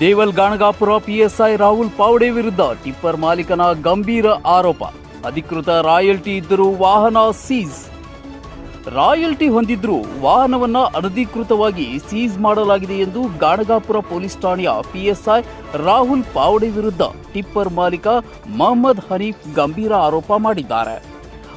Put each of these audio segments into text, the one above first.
Deol Ganagapur PSI Rahul Pawade ವಿರುದ್ಧ tipper ಮಾಲೀಕನ ಗಂಭೀರ ಆರೋಪ. ಅಧಿಕೃತ ರಾಯಲ್ಟಿ ಇದ್ದರೂ ವಾಹನ ಸೀಸ್ ರಾಯಲ್ಟಿ ಹೊಂದಿದ್ರೂ ವಾಹನವನ್ನ ಅನಧಿಕೃತವಾಗಿ ಸೀಸ್ ಮಾಡಲಾಗಿದೆ ಎಂದು ಗಾಣಗಾಪುರ ಪೊಲೀಸ್ ಠಾಣೆಯ ಪಿಎಸ್ಐ ರಾಹುಲ್ ಪಾವಡೆ ವಿರುದ್ಧ ಟಿಪ್ಪರ್ ಮಾಲೀಕ ಮೊಹಮ್ಮದ್ ಹನೀಫ್ ಗಂಭೀರ ಆರೋಪ ಮಾಡಿದ್ದಾರೆ.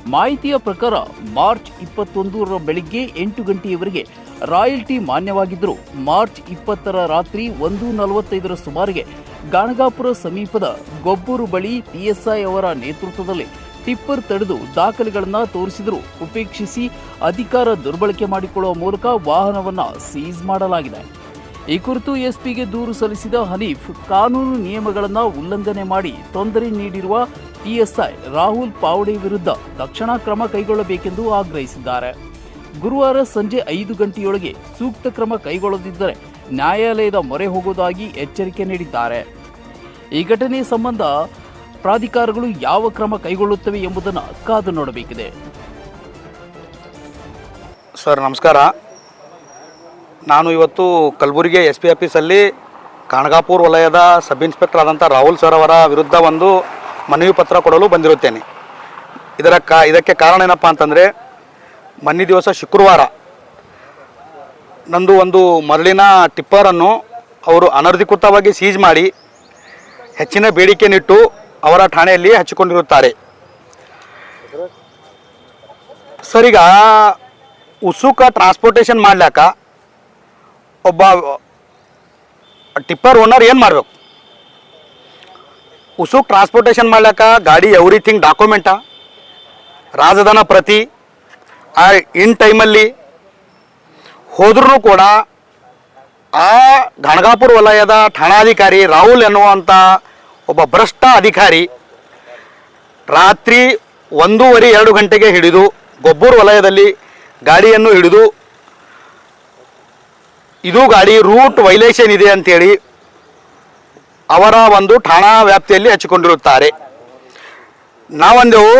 ಮಾಹಿತಿಯ ಪ್ರಕಾರ ಮಾರ್ಚ್ ಇಪ್ಪತ್ತೊಂದರ ಬೆಳಿಗ್ಗೆ ಎಂಟು ಗಂಟೆಯವರೆಗೆ ರಾಯಲ್ಟಿ ಮಾನ್ಯವಾಗಿದ್ದರೂ ಮಾರ್ಚ್ ಇಪ್ಪತ್ತರ ರಾತ್ರಿ ಒಂದು ನಲವತ್ತೈದರ ಸುಮಾರಿಗೆ ಗಾಣಗಾಪುರ ಸಮೀಪದ ಗೊಬ್ಬೂರು ಬಳಿ ಪಿಎಸ್ಐ ಅವರ ನೇತೃತ್ವದಲ್ಲಿ ಟಿಪ್ಪರ್ ತಡೆದು ದಾಖಲೆಗಳನ್ನು ತೋರಿಸಿದರೂ ಉಪೇಕ್ಷಿಸಿ ಅಧಿಕಾರ ದುರ್ಬಳಕೆ ಮಾಡಿಕೊಳ್ಳುವ ಮೂಲಕ ವಾಹನವನ್ನು ಸೀಸ್ ಮಾಡಲಾಗಿದೆ. ಈ ಕುರಿತು ಎಸ್ಪಿಗೆ ದೂರು ಸಲ್ಲಿಸಿದ ಹನೀಫ್ ಕಾನೂನು ನಿಯಮಗಳನ್ನು ಉಲ್ಲಂಘನೆ ಮಾಡಿ ತೊಂದರೆ ನೀಡಿರುವ ಪಿಎಸ್ಐ ರಾಹುಲ್ ಪಾವಡೆ ವಿರುದ್ಧ ತಕ್ಷಣ ಕ್ರಮ ಕೈಗೊಳ್ಳಬೇಕೆಂದು ಆಗ್ರಹಿಸಿದ್ದಾರೆ. ಗುರುವಾರ ಸಂಜೆ ಐದು ಗಂಟೆಯೊಳಗೆ ಸೂಕ್ತ ಕ್ರಮ ಕೈಗೊಳ್ಳದಿದ್ದರೆ ನ್ಯಾಯಾಲಯದ ಮೊರೆ ಹೋಗುವುದಾಗಿ ಎಚ್ಚರಿಕೆ ನೀಡಿದ್ದಾರೆ. ಈ ಘಟನೆ ಸಂಬಂಧ ಪ್ರಾಧಿಕಾರಗಳು ಯಾವ ಕ್ರಮ ಕೈಗೊಳ್ಳುತ್ತವೆ ಎಂಬುದನ್ನು ಕಾದು ನೋಡಬೇಕಿದೆ. ಸರ್, ನಮಸ್ಕಾರ. ನಾನು ಇವತ್ತು ಕಲಬುರಗಿ ಎಸ್ ಪಿ ಆಫೀಸಲ್ಲಿ ಕಾಣಗಾಪುರ್ ವಲಯದ ಸಬ್ ಇನ್ಸ್ಪೆಕ್ಟರ್ ಆದಂಥ ರಾಹುಲ್ ಸರ್ ಅವರ ವಿರುದ್ಧ ಒಂದು ಮನವಿ ಪತ್ರ ಕೊಡಲು ಬಂದಿರುತ್ತೇನೆ. ಇದರ ಕಾ, ಇದಕ್ಕೆ ಕಾರಣ ಏನಪ್ಪ ಅಂತಂದರೆ, ಮನ್ನಿ ದಿವಸ ಶುಕ್ರವಾರ ನಂದು ಒಂದು ಮರಳಿನ ಟಿಪ್ಪರನ್ನು ಅವರು ಅನಧಿಕೃತವಾಗಿ ಸೀಜ್ ಮಾಡಿ ಹೆಚ್ಚಿನ ಬೇಡಿಕೆನಿಟ್ಟು ಅವರ ಠಾಣೆಯಲ್ಲಿ ಹಚ್ಚಿಕೊಂಡಿರುತ್ತಾರೆ. ಸರ್ ಉಸುಕ ಟ್ರಾನ್ಸ್ಪೋರ್ಟೇಷನ್ ಮಾಡ್ಲಾಕ ಒಬ್ಬ ಟಿಪ್ಪರ್ ಓನರ್ ಏನು ಮಾಡಬೇಕು? ಉಸುಕ್ ಟ್ರಾನ್ಸ್ಪೋರ್ಟೇಷನ್ ಮಾಡ್ಲಾಕ ಗಾಡಿ ಎವ್ರಿಥಿಂಗ್ ಡಾಕ್ಯುಮೆಂಟ ರಾಜಧಾನ ಪ್ರತಿ, ಆ ಇನ್ ಟೈಮಲ್ಲಿ ಹೋದ್ರೂ ಕೂಡ ಆ ಗಣಗಾಪುರ ವಲಯದ ಠಾಣಾಧಿಕಾರಿ ರಾಹುಲ್ ಎನ್ನುವಂಥ ಒಬ್ಬ ಭ್ರಷ್ಟ ಅಧಿಕಾರಿ ರಾತ್ರಿ ಒಂದೂವರೆ ಎರಡು ಗಂಟೆಗೆ ಹಿಡಿದು ಗೊಬ್ಬೂರು ವಲಯದಲ್ಲಿ ಗಾಡಿಯನ್ನು ಹಿಡಿದು, ಇದು ಗಾಡಿ ರೂಟ್ ವೈಲೇಷನ್ ಇದೆ ಅಂತೇಳಿ ಅವರ ಒಂದು ಠಾಣಾ ವ್ಯಾಪ್ತಿಯಲ್ಲಿ ಹಚ್ಚಿಕೊಂಡಿರುತ್ತಾರೆ. ನಾವಂದೆವು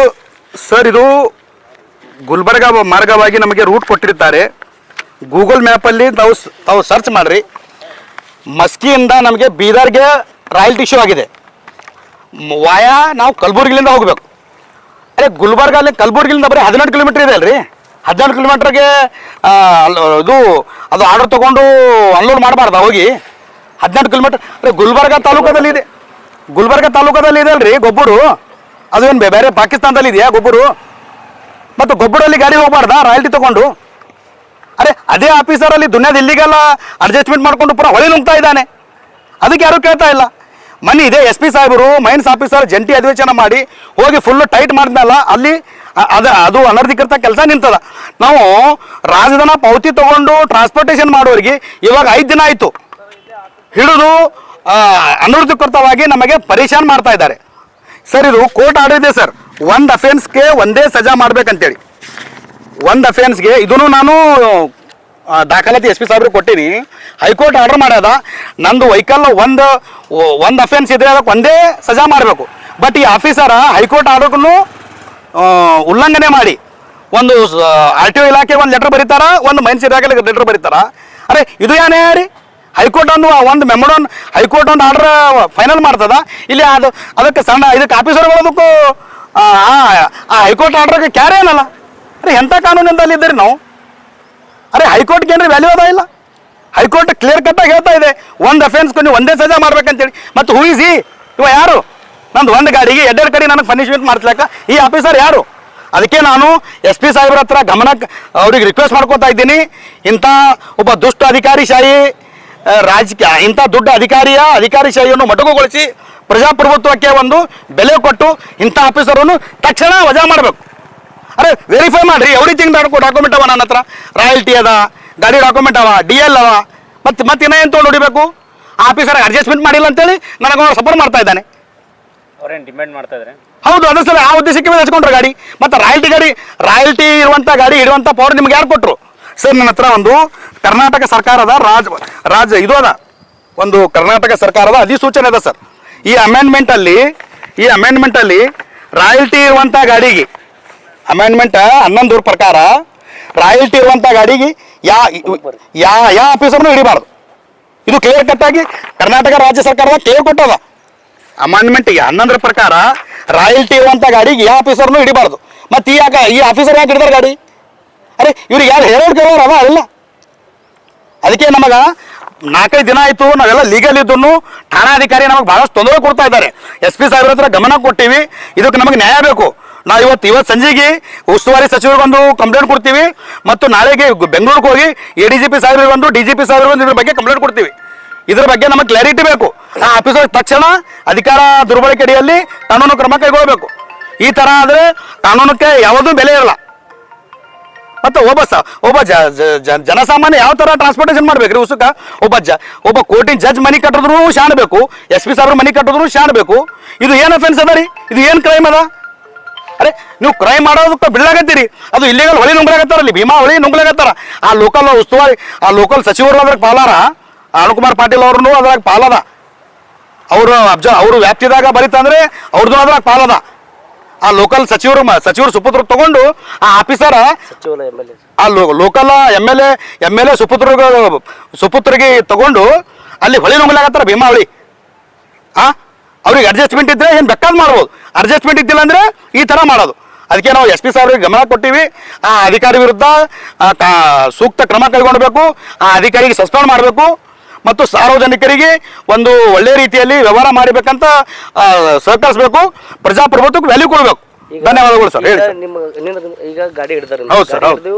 ಸರ್ ಇದು ಗುಲ್ಬರ್ಗ ಮಾರ್ಗವಾಗಿ ನಮಗೆ ರೂಟ್ ಕೊಟ್ಟಿರ್ತಾರೆ ಗೂಗಲ್ ಮ್ಯಾಪಲ್ಲಿ ಸ್- ತಾವು ಸರ್ಚ್ ಮಾಡಿರಿ. ಮಸ್ಕಿಯಿಂದ ನಮಗೆ ಬೀದರ್ಗೆ ರಾಯಲ್ಟಿ ಇಶ್ಯೂ ಆಗಿದೆ. ವಾಯ ನಾವು ಕಲಬುರ್ಗಿಲಿಂದ ಹೋಗಬೇಕು. ಅರೆ ಗುಲ್ಬರ್ಗ ಅಲ್ಲಿ ಕಲಬುರ್ಗಿಲಿಂದ ಬರೀ ಹದಿನೆಂಟು ಕಿಲೋಮೀಟ್ರ್ ಇದೆ ಅಲ್ರಿ. ಹದಿನೆಂಟು ಕಿಲೋಮೀಟ್ರಿಗೆ ಇದು, ಅದು ಆರ್ಡರ್ ತೊಗೊಂಡು ಅನ್ಲೋಡ್ ಮಾಡಬಾರ್ದ ಹೋಗಿ? ಹದಿನೆಂಟು ಕಿಲೋಮೀಟರ್. ಗುಲ್ಬರ್ಗ ತಾಲೂಕದಲ್ಲಿ ಇದೆ. ಗುಲ್ಬರ್ಗ ತಾಲೂಕದಲ್ಲಿ ಇದೆ ಅಲ್ರಿ ಗೊಬ್ಬರು. ಅದು ಏನು ಬೇರೆ ಪಾಕಿಸ್ತಾನದಲ್ಲಿ ಇದೆಯಾ ಗೊಬ್ಬರು? ಮತ್ತು ಗೊಬ್ಬರಲ್ಲಿ ಗಾಡಿ ಹೋಗ್ಬಾರ್ದ? ರಾಯಲ್ಟಿ ತಗೊಂಡು? ಅರೆ, ಅದೇ ಆಫೀಸರಲ್ಲಿ ದುನಿಯಾದ ಇಲ್ಲಿಗೆಲ್ಲ ಅಡ್ಜಸ್ಟ್ಮೆಂಟ್ ಮಾಡ್ಕೊಂಡು ಪುರ ಹೊಳೆ ನುಗ್ತಾ ಇದ್ದಾನೆ. ಅದಕ್ಕೆ ಯಾರು ಕೇಳ್ತಾ ಇಲ್ಲ. ಮನಿ ಇದೆ ಎಸ್ ಪಿ ಸಾಹೇಬರು ಮೈನ್ಸ್ ಆಫೀಸರ್ ಜಂಟಿ ಅಧಿವೇಶನ ಮಾಡಿ ಹೋಗಿ ಫುಲ್ ಟೈಟ್ ಮಾಡಿದ್ಮೇಲೆ ಅಲ್ಲಿ ಅದ, ಅದು ಅನರ್ಧಿಕೃತ ಕೆಲಸ ನಿಂತದ. ನಾವು ರಾಜಧಾನ ಪಾವತಿ ತಗೊಂಡು ಟ್ರಾನ್ಸ್ಪೋರ್ಟೇಷನ್ ಮಾಡೋರಿಗೆ ಇವಾಗ ಐದು ದಿನ ಆಯಿತು. ಹಿಡಿದು ಆ, ಅನಧಿಕೃತವಾಗಿ ನಮಗೆ ಪರೇಶಾನ್ ಮಾಡ್ತಾ ಇದ್ದಾರೆ. ಸರ್ ಇದು ಕೋರ್ಟ್ ಆರ್ಡರ್ ಇದೆ ಸರ್. ಒಂದು ಅಫೆನ್ಸ್ಗೆ ಒಂದೇ ಸಜಾ ಮಾಡ್ಬೇಕಂತೇಳಿ. ಒಂದು ಅಫೆನ್ಸ್ಗೆ ಇದನ್ನು ನಾನು ದಾಖಲಾತಿ ಎಸ್ ಪಿ ಸಾಹೇಬ್ರಿಗೆ ಕೊಟ್ಟೀನಿ. High court order ಮಾಡ್ಯದ. ನಂದು ವೈಕಲ್ ಒಂದು ಒಂದು ಅಫೆನ್ಸ್ ಇದ್ರೆ ಅದಕ್ಕೆ ಒಂದೇ ಸಜಾ ಮಾಡಬೇಕು. ಬಟ್ ಈ ಆಫೀಸರ ಹೈಕೋರ್ಟ್ ಆರ್ಡರ್ಗೂ ಉಲ್ಲಂಘನೆ ಮಾಡಿ. ಒಂದು ಆರ್ ಟಿ ಒ ಇಲಾಖೆಗೆ ಒಂದು ಲೆಟರ್ ಬರೀತಾರ ಒಂದು ಮೈನ್ಸ್ ಇಲಾಖೆಗೆ ಲೆಟರ್ ಬರೀತಾರ. ಅರೆ ಇದು ಯಾನೇ ರೀ ಹೈಕೋರ್ಟ್ ಒಂದು ಒಂದು ಮೆಮೊಡನ್ ಹೈಕೋರ್ಟ್ ಒಂದು ಆರ್ಡರ್ ಫೈನಲ್ ಮಾಡ್ತದ. ಇಲ್ಲಿ ಅದು, ಅದಕ್ಕೆ ಸಣ್ಣ, ಇದಕ್ಕೆ ಆಫೀಸರ್ಗಳದಕ್ಕೂ ಆ ಹೈಕೋರ್ಟ್ ಆರ್ಡರ್ಗೆ ಕ್ಯಾರೇ ಏನಲ್ಲ? ಅರೆ ಎಂಥ ಕಾನೂನಿಂದಲ್ಲಿ ಇದ್ದೀರಿ ನಾವು? ಅರೆ ಹೈಕೋರ್ಟ್ಗೆ ಏನ್ರಿ ವ್ಯಾಲ್ಯೂ ಅದ ಇಲ್ಲ? ಹೈಕೋರ್ಟ್ ಕ್ಲಿಯರ್ ಕಟ್ಟಾಗಿ ಹೇಳ್ತಾ ಇದೆ. ಒಂದು ಅಫೆನ್ಸ್ ನೀವು ಒಂದೇ ಸಜಾ ಮಾಡ್ಬೇಕಂತೇಳಿ. ಮತ್ತು ಹೂ ಇಸ್ ಈ ಇವ ಯಾರು? ನಂದು ಒಂದು ಗಾಡಿಗೆ ಎರಡೆರಡು ಕಡೆ ನನಗೆ ಪನಿಷ್ಮೆಂಟ್ ಮಾಡ್ಲಾಕ ಈ ಆಫೀಸರ್ ಯಾರು? ಅದಕ್ಕೆ ನಾನು ಎಸ್ ಪಿ ಸಾಹೇಬ್ರ ಹತ್ರ ಗಮನಕ್ಕೆ ಅವ್ರಿಗೆ ರಿಕ್ವೆಸ್ಟ್ ಮಾಡ್ಕೊತಾ ಇದ್ದೀನಿ. ಇಂಥ ಒಬ್ಬ ದುಷ್ಟ ಅಧಿಕಾರಿ ಶಾಹಿ ರಾಜಕೀಯ. ಇಂಥ ದೊಡ್ಡ ಅಧಿಕಾರಿಯ ಅಧಿಕಾರಿ ಶಾಹಿಯನ್ನು ಮೊಟಕುಗೊಳಿಸಿ ಪ್ರಜಾಪ್ರಭುತ್ವಕ್ಕೆ ಒಂದು ಬೆಲೆ ಕೊಟ್ಟು ಇಂಥ ಆಫೀಸರನ್ನು ತಕ್ಷಣ ವಜಾ ಮಾಡಬೇಕು. ಅರೆ ವೆರಿಫೈ ಮಾಡಿರಿ. ಎವ್ರಿಥಿಂಗ್ ಡಾಕ್ಯುಮೆಂಟ್ ಅವ ನನ್ನ ಹತ್ರ ರಾಯಲ್ಟಿ ಅದ ಗಾಡಿ ಡಾಕ್ಯುಮೆಂಟ್ ಅವ ಡಿ ಎಲ್ ಅವ. ಮತ್ತೆ ಮತ್ತೆ ಇನ್ನೇನು ತೊಗೊಂಡು ಹೊಡಿಬೇಕು? ಆಫೀಸರ್ ಅಡ್ಜಸ್ಟ್ಮೆಂಟ್ ಮಾಡಿಲ್ಲ ಅಂತೇಳಿ ನನಗೆ ಸಪೋರ್ಟ್ ಮಾಡ್ತಾ ಇದ್ದಾನೆ. ಅವ್ರೇನು ಡಿಮ್ಯಾಂಡ್ ಮಾಡ್ತಾ ಇದ್ದಾರೆ ಹೌದು ಅದೇ ಸಲ ಆ ಉದ್ದೇಶಕ್ಕೆ ಹಚ್ಕೊಂಡ್ರೆ ಹಚ್ಕೊಂಡ್ರು ಗಾಡಿ. ಮತ್ತು ರಾಯಲ್ಟಿ ಗಾಡಿ ರಾಯಲ್ಟಿ ಇರುವಂಥ ಗಾಡಿ ಇಡುವಂಥ ಪವರ್ ನಿಮ್ಗೆ ಯಾರು ಕೊಟ್ಟರು ಸರ್, ನನ್ನ ಹತ್ರ ಒಂದು ಕರ್ನಾಟಕ ಸರ್ಕಾರದ ರಾಜ ರಾಜ, ಇದು ಅದ. ಒಂದು ಕರ್ನಾಟಕ ಸರ್ಕಾರದ ಅಧಿಸೂಚನೆ ಅದ ಸರ್. ಈ ಅಮೆಂಡ್ಮೆಂಟಲ್ಲಿ ಈ ಅಮೆಂಡ್ಮೆಂಟಲ್ಲಿ ರಾಯಲ್ಟಿ ಇರುವಂಥ ಗಾಡಿಗೆ ಅಮೆಂಡ್ಮೆಂಟ್ ಹನ್ನೊಂದರ ಪ್ರಕಾರ ರಾಯಲ್ಟಿ ಇರುವಂಥ ಗಾಡಿಗೆ ಯಾ ಯಾ ಯಾವ ಆಫೀಸರ್ನು ಹಿಡಿಬಾರ್ದು. ಇದು ಕ್ಲಿಯರ್ ಕಟ್ ಆಗಿ ಕರ್ನಾಟಕ ರಾಜ್ಯ ಸರ್ಕಾರದ ಕ್ಲಿಯರ್ ಕೊಟ್ಟದ ಅಮೆಂಡ್ಮೆಂಟ್ಗೆ ಹನ್ನೊಂದರ ಪ್ರಕಾರ ರಾಯಲ್ಟಿ ಇರುವಂಥ ಗಾಡಿಗೆ ಯಾವ ಆಫೀಸರ್ನು ಹಿಡಿಬಾರ್ದು. ಮತ್ತೆ ಈ ಈ ಆಫೀಸರ್ ಯಾಕೆ ಹಿಡಿದಾರೆ ಗಾಡಿ? ಅರೆ, ಇವ್ರಿಗೆ ಯಾರು ಹೇಳೋರು ಕೇಳೋರು ಅವ, ಅಲ್ಲ. ಅದಕ್ಕೆ ನಮಗ ನಾಲ್ಕೈದು ದಿನ ಆಯಿತು, ನಾವೆಲ್ಲ ಲೀಗಲ್ ಇದ್ದು ಠಾಣಾಧಿಕಾರಿ ನಮಗೆ ಬಹಳಷ್ಟು ತೊಂದರೆ ಕೊಡ್ತಾ ಇದ್ದಾರೆ. ಎಸ್ ಪಿ ಸಾಹೇಬ್ರ ಹತ್ರ ಗಮನ ಕೊಟ್ಟಿವಿ, ಇದಕ್ಕೆ ನಮಗೆ ನ್ಯಾಯ ಬೇಕು. ನಾವು ಇವತ್ತು ಇವತ್ತು ಸಂಜೆಗೆ ಉಸ್ತುವಾರಿ ಸಚಿವರಿಗೊಂದು ಕಂಪ್ಲೇಂಟ್ ಕೊಡ್ತೀವಿ, ಮತ್ತು ನಾಳೆಗೆ ಬೆಂಗಳೂರಿಗೆ ಹೋಗಿ ಎ ಡಿ ಜಿ ಪಿ ಸಾಹೇಬ್ರಿಗೊಂದು ಡಿ ಜಿ ಪಿ ಸಾಹೇಬ್ರಿಗೊಂದು ಇದ್ರ ಬಗ್ಗೆ ಕಂಪ್ಲೇಂಟ್ ಕೊಡ್ತೀವಿ. ಇದ್ರ ಬಗ್ಗೆ ನಮಗೆ ಕ್ಲಾರಿಟಿ ಬೇಕು. ಆ ಆಫೀಸರ್ ತಕ್ಷಣ ಅಧಿಕಾರ ದುರ್ಬಳಕೆ ಅಡಿಯಲ್ಲಿ ಕಾನೂನು ಕ್ರಮ ಕೈಗೊಳ್ಳಬೇಕು ಈ ಥರ ಆದರೆ ಕಾನೂನಕ್ಕೆ ಯಾವುದೂ ಬೆಲೆ ಇರಲ್ಲ. ಮತ್ತೆ ಒಬ್ಬ ಸ, ಒಬ್ಬ ಜನಸಾಮಾನ್ಯ ಯಾವ ತರ ಟ್ರಾನ್ಸ್ಪೋರ್ಟೇಷನ್ ಮಾಡ್ಬೇಕ್ರಿ ಉಸುಕ? ಒಬ್ಬ ಜ, ಒಬ್ಬ ಕೋರ್ಟಿನ ಜಡ್ಜ್ ಮನಿ ಕಟ್ಟಿದ್ರು ಶಾಣಬೇಕು ಎಸ್ ಪಿ ಸಾಹೇಬ್ರ ಮನಿ ಕಟ್ಟಿದ್ರು ಶಾಣಬೇಕು ಇದು ಏನು ಅಫೆನ್ಸ್ ಅದ ರೀ? ಇದು ಏನು ಕ್ರೈಮ್ ಅದ? ಅರೆ, ನೀವು ಕ್ರೈಮ್ ಮಾಡೋದಕ್ಕೆ ಬಿಡ್ಲಾಗತ್ತೀರಿ. ಅದು ಇಲ್ಲಿಗಲ್ ಹೊಳಿ ನುಂಗ್ಲಾಗತ್ತಾರಲ್ಲಿ ಭೀಮಾ ಹೊಳಿ ನುಂಗ್ಲಾಗತ್ತಾರ. ಆ ಲೋಕಲ್ ಉಸ್ತುವಾರಿ, ಆ ಲೋಕಲ್ ಸಚಿವರು ಅದ್ರಾಗ ಪಾಲಾರ. ಅರುಣ್ ಪಾಟೀಲ್ ಅವ್ರನ್ನೂ ಅದ್ರಾಗ ಪಾಲದ. ಅವರು ಅಬ್ಜ, ಅವರು ವ್ಯಾಪ್ತಿದಾಗ ಬರೀತಂದ್ರೆ ಅವ್ರದ್ದು ಅದ್ರಾಗ ಪಾಲದ. ಆ ಲೋಕಲ್ ಸಚಿವರು ಸಚಿವರು ಸುಪುತ್ರ ತಗೊಂಡು ಆ ಆಫೀಸರ್ ಆ local M L A M L A ಸುಪುತ್ರ ಸುಪುತ್ರಿಗೆ ತಗೊಂಡು ಅಲ್ಲಿ ಹೊಳಿ ನುಂಗ್ಲಾಗತ್ತಾರ ಭೀಮಾ ಹೊಳಿ. ಆ? ಅವ್ರಿಗೆ ಅಡ್ಜಸ್ಟ್ಮೆಂಟ್ ಇದ್ರೆ ಏನು ಬೇಕಾದ್ ಮಾಡ್ಬೋದು. ಅಡ್ಜಸ್ಟ್ಮೆಂಟ್ ಇದ್ದಿಲ್ಲ ಅಂದ್ರೆ ಈ ಥರ ಮಾಡೋದು. ಅದಕ್ಕೆ ನಾವು ಎಸ್ ಪಿ ಸಾಹೇಬ್ರಿಗೆ ಗಮನ ಕೊಟ್ಟಿವಿ. ಆ ಅಧಿಕಾರಿ ವಿರುದ್ಧ ಸೂಕ್ತ ಕ್ರಮ ಕೈಗೊಳ್ಳಬೇಕು ಆ ಅಧಿಕಾರಿಗೆ ಸಸ್ಪೆಂಡ್ ಮಾಡಬೇಕು. ಮತ್ತು ಸಾರ್ವಜನಿಕರಿಗೆ ಒಂದು ಒಳ್ಳೆ ರೀತಿಯಲ್ಲಿ ವ್ಯವಹಾರ ಮಾಡಬೇಕಂತ ಸಹಕರಿಸಬೇಕು. ಪ್ರಜಾಪ್ರಭುತ್ವಕ್ಕೆ ವ್ಯಾಲ್ಯೂ ಕೊಡಬೇಕು. ಧನ್ಯವಾದಗಳು ಸರ್. ಹೇಳಿ ಸರ್. ನಿಮ್ಮ ಈಗ ಗಾಡಿ ಹಿಡ್ದಾರೆ ಹೌದು ಹೌದು.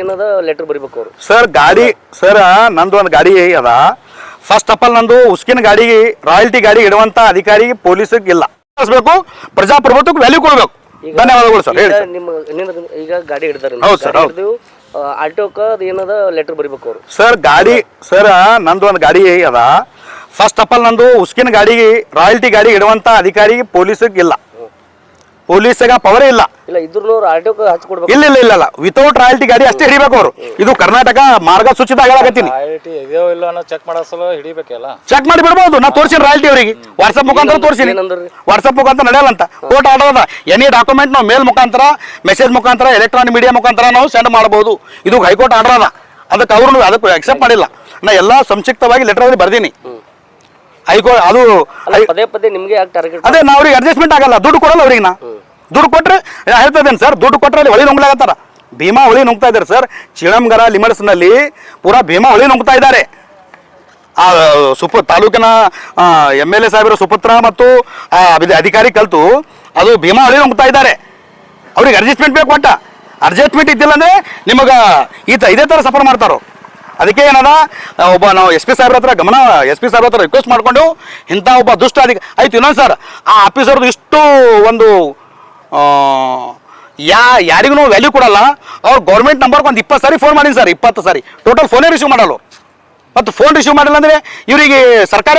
ಏನದ ಲೆಟರ್ ಬರಿಬೇಕು ಅವರು. ಸರ್ ಗಾಡಿ ಸರ್ ನಂದು ಒಂದು ಗಾಡಿ ಅದ. ಫಸ್ಟ್ ಆಫ್ ಆಲ್ ನಂದು ಉಸ್ಕಿನ ಗಾಡಿ ರಾಯಲ್ಟಿ ಗಾಡಿ ಇಡುವಂತ ಅಧಿಕಾರಿ ಪೊಲೀಸಿಗೆ ಇಲ್ಲ. ಸಹಕರಿಸಬೇಕು. ಪ್ರಜಾಪ್ರಭುತ್ವಕ್ಕೆ ವ್ಯಾಲ್ಯೂ ಕೊಡಬೇಕು. ಧನ್ಯವಾದಗಳು ಸರ್. ಹೇಳಿ ಸರ್. ನಿಮ್ಮ ಈಗ ಗಾಡಿ ಹಿಡ್ದಾರೆ ಹೌದು ಸರ್ ಹೌದು. ಆಟೋಕ ಏನದ ಲೆಟರ್ ಬರಿಬೇಕು ಅವ್ರು. ಸರ್ ಗಾಡಿ ಸರ್ ನಂದು ಒಂದು ಗಾಡಿ ಅದ. ಫಸ್ಟ್ ಆಫ್ ಆಲ್ ನಂದು ಉಸ್ಕಿನ ಗಾಡಿ ರಾಯಲ್ಟಿ ಗಾಡಿ ಇಡುವಂತ ಅಧಿಕಾರಿ ಪೊಲೀಸಿಗೆ ಇಲ್ಲ. ಪೊಲೀಸಿಗೆ ಪವರೇ ಇಲ್ಲ. ಇಲ್ಲ ಇದ್ರು ಇಲ್ಲ ಇಲ್ಲ ಇಲ್ಲ ಇಲ್ಲ. ವಿತೌಟ್ ರಾಯಲ್ಟಿ ಗಾಡಿ ಅಷ್ಟೇ ಹಿಡಿಬೇಕು ಅವರು. ಇದು ಕರ್ನಾಟಕ ಮಾರ್ಗಸೂಚಿತ ಹೇಳಕತ್ತೀನಿ ರಾಯಲ್ಟಿ ಇದೆಯೋ ಇಲ್ಲ ಅನ್ನೋ ಚೆಕ್ ಮಾಡೋ ಸಲ ಹಿಡಿಬೇಕಲ್ಲ. ಚೆಕ್ ಮಾಡಿ ಬಿಡ್ಬೋದು. ನಾ ತೋರಿಸಿನ ರಾಯಲ್ಟಿ ಅವರಿಗೆ. ವಾಟ್ಸಪ್ ಮುಖಾಂತರ ತೋರಿಸಿನಿ. ಏನಂದ್ರಿ? ವಾಟ್ಸಪ್ ಮುಖಾಂತರ ನಡೆಯಲ್ಲ ಅಂತ. ಕೋರ್ಟ್ ಆರ್ಡರ್ ಅದ. ಎನಿ ಡಾಕ್ಯುಮೆಂಟ್ ನಾವು ಮೇಲ್ ಮುಖಾಂತರ ಮೆಸೇಜ್ ಮುಖಾಂತರ ಎಲೆಕ್ಟ್ರಾನಿಕ್ ಮೀಡಿಯಾ ಮುಖಾಂತರ ನಾವು ಸೆಂಡ್ ಮಾಡಬಹುದು ಇದು ಹೈಕೋರ್ಟ್ ಆರ್ಡರ್ ಅದ. ಅದಕ್ಕೆ ಅವರು ಅದಕ್ಕೆ ಅಕ್ಸೆಪ್ಟ್ ಮಾಡಿಲ್ಲ. ನಾ ಎಲ್ಲಾ ಸಂಕ್ಷಿಪ್ತವಾಗಿ ಲೆಟರ್ ಅಲ್ಲಿ ಬರ್ದೀನಿ. ಹೈಕೋರ್ಟ್ ಅದು ಅಲ್ಲ ಪದೇ ಪದೇ ನಿಮ್ಗೆ ಯಾಕೆ ಟಾರ್ಗೆಟ್ ಅದೇ ನಾ ಅವ್ರಿಗೆ ಅಡ್ಜಸ್ಟ್ಮೆಂಟ್ ಆಗಲ್ಲ. ದುಡ್ಡು ಕೊಡಲ್ಲ ಅವ್ರಿಗೆ ನಾ. ದುಡ್ಡು ಕೊಟ್ರೆ ಹೇಳ್ತಿದ್ದೇನೆ ಹೇಳ್ತಾ ಸರ್? ದುಡ್ಡು ಕೊಟ್ಟರೆ ಅಲ್ಲಿ ಹೊಳಿ ನುಂಗ್ಲಾಗತ್ತಾರ ಭೀಮಾ ಹೊಳಿ ನುಂಗ್ತಾ ಇದ್ದಾರೆ ಸರ್. ಚಿಳಂಗರ ಲಿಮರ್ಸ್ನಲ್ಲಿ ಪೂರಾ ಭೀಮಾ ಹೊಳಿ ನುಂಗ್ತಾ ಇದ್ದಾರೆ. ಆ, ಸುಪ ತಾಲೂಕಿನ ಎಂ ಎಲ್ ಎ ಸಾಹೇಬರ ಸುಪುತ್ರ ಮತ್ತು ಅಧಿಕಾರಿ ಕಲ್ತು, ಅದು ಭೀಮಾ ಹೊಳಿ ನುಂಗ್ತಾ ಇದ್ದಾರೆ. ಅವ್ರಿಗೆ ಅಡ್ಜಸ್ಟ್ಮೆಂಟ್ ಬೇಕು ಒಟ್ಟ. ಅಡ್ಜಸ್ಟ್ಮೆಂಟ್ ಇದ್ದಿಲ್ಲ ಅಂದ್ರೆ ನಿಮಗೆ ಈ ಇದೇ ಥರ ಸಫರ್ ಮಾಡ್ತಾರೋ. ಅದಕ್ಕೆ ಏನದ ಒಬ್ಬ ನಾವು ಎಸ್ ಪಿ ಸಾಹೇಬ್ರ ಹತ್ರ ಗಮನ, ಎಸ್ ಪಿ ಸಾಹೇಬ್ರ ಹತ್ರ ರಿಕ್ವೆಸ್ಟ್ ಮಾಡ್ಕೊಂಡು ಇಂಥ ಒಬ್ಬ ದುಷ್ಟ ಅಧಿಕ, ಆಯ್ತು ಇನ್ನೊಂದು ಸರ್, ಆ ಆಫೀಸರ್ದು ಇಷ್ಟು ಒಂದು ಯಾ, ಯಾರಿಗೂ ವ್ಯಾಲ್ಯೂ ಕೊಡಲ್ಲ ಅವ್ರು ಗೌರ್ಮೆಂಟ್ ನಂಬರ್ಗೆ ಒಂದು ಇಪ್ಪತ್ತು ಸಾರಿ ಫೋನ್ ಮಾಡೀನಿ ಸರ್, ಇಪ್ಪತ್ತು ಸಾರಿ ಟೋಟಲ್ ಫೋನೇ ರಿಸೀವ್ ಮಾಡಲ್ಲ. ಮತ್ತು ಫೋನ್ ರಿಸೀವ್ ಮಾಡಿಲ್ಲ ಅಂದರೆ ಇವರಿಗೆ ಸರ್ಕಾರ